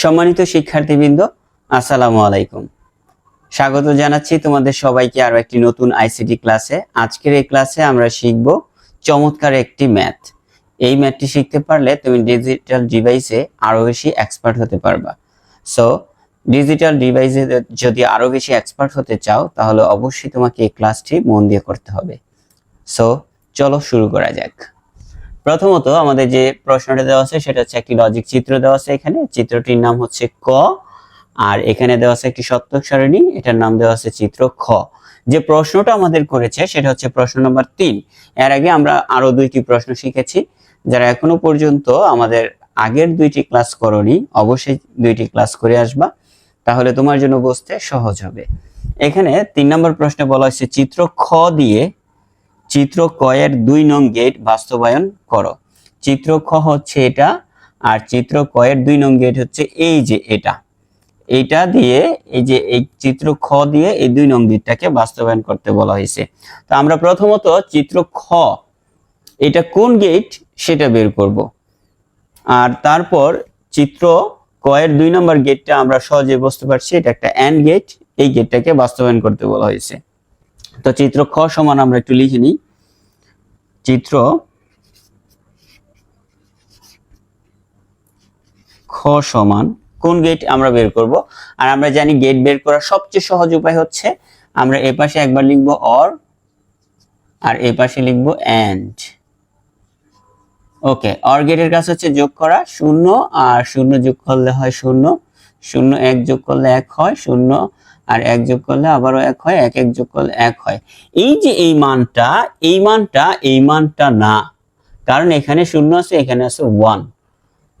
সম্মানিত শিক্ষার্থীবৃন্দ, আসসালামু আলাইকুম। স্বাগত জানাচ্ছি তোমাদের সবাইকে আরও একটি নতুন আইসিটি ক্লাসে। আজকের এই ক্লাসে আমরা শিখব চমৎকার একটি ম্যাথ। এই ম্যাথটি শিখতে পারলে তুমি ডিজিটাল ডিভাইসে আরও বেশি এক্সপার্ট হতে পারবা। সো ডিজিটাল ডিভাইসে যদি আরও বেশি এক্সপার্ট হতে চাও, তাহলে অবশ্যই তোমাকে এই ক্লাসটি মন দিয়ে করতে হবে। সো চলো শুরু করা যাক। প্রথমত আমাদের যে প্রশ্নটা দেওয়া আছে, সেটা হচ্ছে একটি লজিক চিত্র দেওয়া আছে এখানে। চিত্রটির নাম হচ্ছে ক, আর এখানে দেওয়া আছে একটি সত্যক সারণী, এটার নাম দেওয়া আছে চিত্র খ। যে প্রশ্নটা আমাদের করেছে, সেটা হচ্ছে প্রশ্ন নম্বর তিন। এর আগে আমরা আরও দুইটি প্রশ্ন শিখেছি। যারা এখনও পর্যন্ত আমাদের আগের দুইটি ক্লাস করনি, অবশ্যই দুইটি ক্লাস করে আসবা। তাহলে তোমার জন্য বুঝতে সহজ হবে। এখানে তিন নম্বর প্রশ্নে বলা হয়েছে, চিত্র খ দিয়ে চিত্র ক এর দুই নং গেট বাস্তবায়ন করো। চিত্র খ হচ্ছে এটা, আর চিত্র ক এর দুই নং গেট হচ্ছে এই যে এটা। এটা দিয়ে এই যে এই চিত্র খ দিয়ে এই দুই নং গেটটাকে বাস্তবায়ন করতে বলা হয়েছে। তো আমরা প্রথমত চিত্র খ, এটা কোন গেট? সেটা বের করব। আর তারপর চিত্র ক এর দুই নম্বর গেটটা আমরা সহজে বুঝতে পারছি, এটা একটা অ্যান্ড গেট, এই গেটটাকে বাস্তবায়ন করতে বলা হয়েছে। তো চিত্র খ সমান আমরা একটু লিখে নিই। চিত্র খ সমান কোন গেট আমরা বের করব? আর আমরা জানি গেট বের করার সবচেয়ে সহজ উপায় হচ্ছে আমরা এ পাশে একবার লিখব অর আর এ পাশে লিখব এন্ড ওকে অর গেটের কাজ হচ্ছে যোগ করা, শূন্য আর শূন্য যোগ করলে হয় শূন্য শূন্য এক যোগ করলে এক হয় শূন্য আর এক যোগ করলে আবারও এক হয়, এক এক যোগ করলে এক হয়। এই যে এই মানটা এই মানটা এই মানটা না, কারণ এখানে শূন্য আছে, এখানে আছে ওয়ান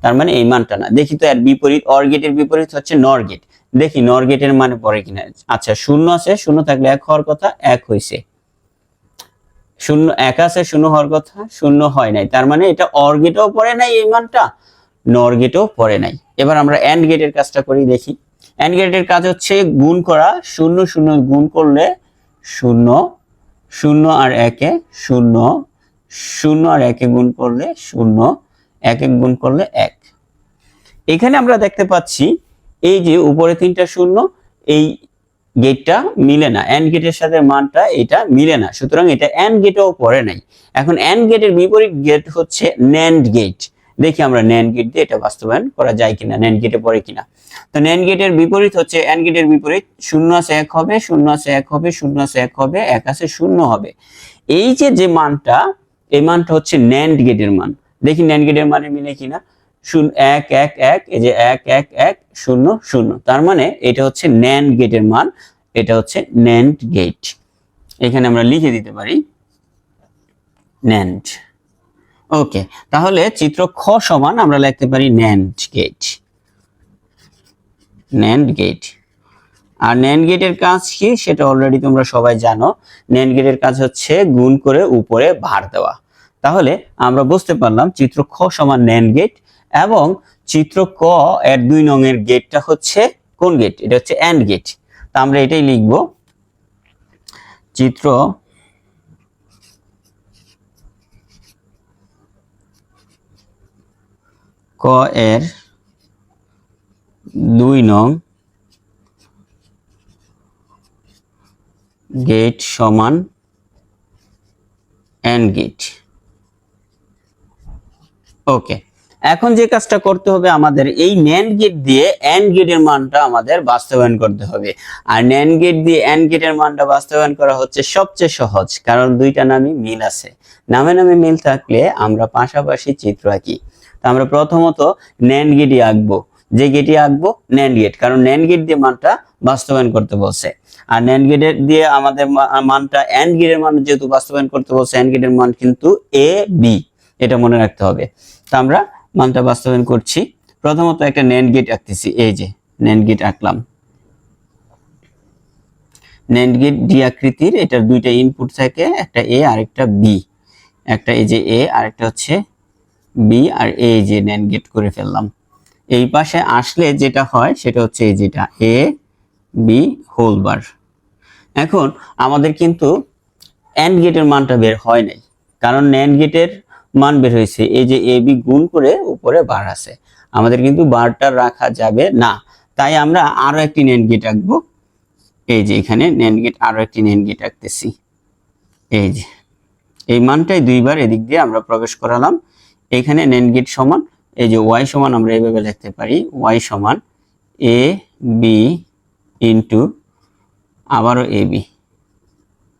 তার মানে এই মানটা না। দেখি তো এর বিপরীত অর গেটের বিপরীত হচ্ছে নর গেট দেখি নর গেটের মানে পরে কিনা। আচ্ছা শূন্য আছে, শূন্য থাকলে এক হওয়ার কথা, এক হয়েছে শূন্য, এক আছে, শূন্য হওয়ার কথা, শূন্য হয় নাই। তার মানে এটা অর গেটেও পড়ে নাই এই মানটা নর গেটেও পড়ে নাই। এবার আমরা এন্ড গেটের কাজটা করি, দেখি। এন্ড গেটের কাজ হচ্ছে গুণ করা, শূন্য শূন্য গুণ করলে শূন্য শূন্য আর একে শূন্য শূন্য আর একে গুণ করলে শূন্য, এক এক গুণ করলে এক। এখানে আমরা দেখতে পাচ্ছি এই যে উপরে তিনটা শূন্য, এই গেটটা মিলে না এন্ড গেটের সাথে মানটা এটা মিলে না, সুতরাং এটা এন্ড গেটেও পড়ে নাই। এখন এন্ড গেটের বিপরীত গেট হচ্ছে ন্যান্ড গেট দেখি আমরা ন্যান্ড গেট দিয়ে এটা বাস্তবায়ন করা যায় কিনা ন্যান্ড গেটে পড়ে কিনা। তো ন্যান্ড গেটের বিপরীত হচ্ছে এন্ড গেটের বিপরীত, শূন্য আছে এক হবে, শূন্য আছে এক হবে, শূন্য আছে এক হবে, এক আছে শূন্য হবে। এই যে যে মানটা, এই মানটা হচ্ছে ন্যান্ড গেটের মান। দেখি ন্যান্ড গেটের মানে মিলে কিনা। এক এক এক, এই যে এক এক এক, শূন্য শূন্য। তার মানে এটা হচ্ছে ন্যান্ড গেটের মান, এটা হচ্ছে ন্যান্ড গেট এখানে আমরা লিখে দিতে পারি ন্যান্ড ওকে, তাহলে চিত্র খ সমান আমরা লিখতে পারি ন্যান্ড গেট ন্যান্ড গেট আর ন্যান্ড গেটের কাজ কি? সেটা অলরেডি তোমরা সবাই জানো। ন্যান্ড গেটের কাজ হচ্ছে গুণ করে উপরে ভার দেওয়া। তাহলে আমরা বুঝতে পারলাম চিত্র খ সমান ন্যান্ড গেট এবং চিত্র ক এর দুই নংয়ের গেটটা হচ্ছে কোন গেট এটা হচ্ছে অ্যান্ড গেট তা আমরা এটাই লিখব। চিত্র ক এর দুই নং গেট সমান অ্যান্ড গেট। ওকে, এখন যে কাজটা করতে হবে আমাদের, এই ন্যান্ড গেট দিয়ে অ্যান্ড গেটের মানটা আমাদের বাস্তবায়ন করতে হবে। আর ন্যান্ড গেট দিয়ে অ্যান্ড গেটের মানটা বাস্তবায়ন করা হচ্ছে সবচেয়ে সহজ, কারণ দুইটা নামই মিল আছে। নামে নামে মিল থাকলে আমরা পাশাপাশি চিত্র আঁকি। তো আমরা প্রথমত ন্যান্ড গেটই আঁকবো। যে গেটই আঁকবো ন্যান্ড গেট কারণ ন্যান্ড গেট দিয়ে মানটা বাস্তবায়ন করতে বলছে। আর ন্যান্ড গেটের দিয়ে আমাদের মানটা অ্যান্ড গেটের মান যেহেতু বাস্তবায়ন করতে বলছে অ্যান্ড গেটের মান কিন্তু এ বি এটা মনে রাখতে হবে। তো আমরা মানটা বাস্তবায়ন করছি। প্রথমত একটা ন্যান্ড গেট আঁকতেছি, এই যে ন্যান্ড গেট আঁকলাম। ন্যান্ড গেট ডি আকৃতির এটার দুইটা ইনপুট থাকে, একটা এ আর একটা বি একটা এই যে এ আর একটা হচ্ছে বি আর এ যে ন্যান্ড গেট করে ফেললাম। এই পাশে আসলে যেটা হয় সেটা হচ্ছে এই যেটা এ বি হোল বার এখন আমাদের কিন্তু অ্যান্ড গেটের মানটা বের হয় নাই, কারণ ন্যান্ড গেটের মান বের হয়েছে। এই যে এ বি গুণ করে উপরে বার আছে, আমাদের কিন্তু বারটা রাখা যাবে না। তাই আমরা আরও একটি নেন গেট আঁকবো। এই যে এখানে নেন গেট আরও একটি নেন গেট আঁকতেছি। এই যে, এই মানটাই দুইবার এদিক দিয়ে আমরা প্রবেশ করালাম। এখানে নেন গেট সমান এই যে ওয়াই সমান আমরা এইভাবে লিখতে পারি ওয়াই সমান এ বি ইন্টু আবারও এ বি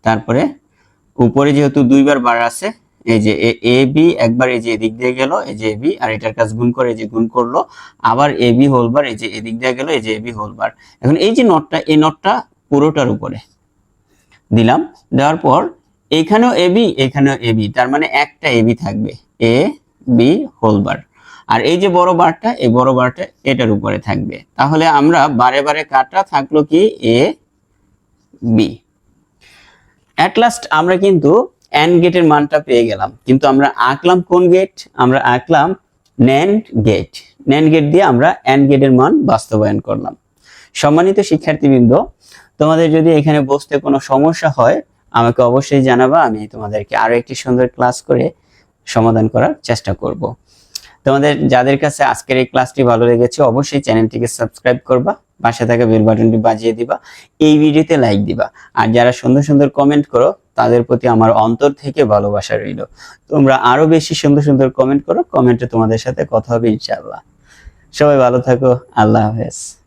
তারপরে উপরে যেহেতু দুইবার বার আছে, এই যে এ বি একবার এই যে এদিক দিয়ে গেল, এই যে এ বি আর এটার কাজ গুণ করে এই যে গুণ করল, আবার এ বি হোলবার এই যে এদিক দিয়ে গেল, এই যে এ বি হোলবার এখন এই যে নটটা এই নটটা পুরোটার উপরে দিলাম, দেওয়ার পর এখানেও এ বি এখানেও এ বি তার মানে একটা এ বি থাকবে এ বি হোলবার আর এই যে বড় বারটা, এই বড় বারটা এটার উপরে থাকবে। তাহলে আমরা বারে বারে কাটা থাকল কি? এ বি অ্যাট লাস্ট আমরা কিন্তু অ্যান্ড গেটের মানটা পেয়ে গেলাম। কিন্তু আমরা আঁকলাম কোন গেট আমরা আঁকলাম ন্যান্ড গেট ন্যান্ড গেট দিয়ে আমরা অ্যান্ড গেটের মান বাস্তবায়ন করলাম। সম্মানিত শিক্ষার্থীবৃন্দ, তোমাদের যদি এখানে বসতে কোনো সমস্যা হয়, আমাকে অবশ্যই জানাবা, আমি তোমাদেরকে আরও একটি সুন্দর ক্লাস করে সমাধান করার চেষ্টা করব। তোমাদের যাদের কাছে আজকের এই ক্লাসটি ভালো লেগেছে, অবশ্যই চ্যানেলটিকে সাবস্ক্রাইব করবা, পাশে থাকা বেল বাটনটি বাজিয়ে দিবা, এই ভিডিওতে লাইক দিবা। আর যারা সুন্দর সুন্দর কমেন্ট করো, তাদের প্রতি আমার অন্তর থেকে ভালোবাসা রইল। তোমরা আরও বেশি সুন্দর সুন্দর কমেন্ট করো কমেন্টে তোমাদের সাথে কথা হবে ইনশাআল্লাহ। সবাই ভালো থাকো, আল্লাহ হাফেজ।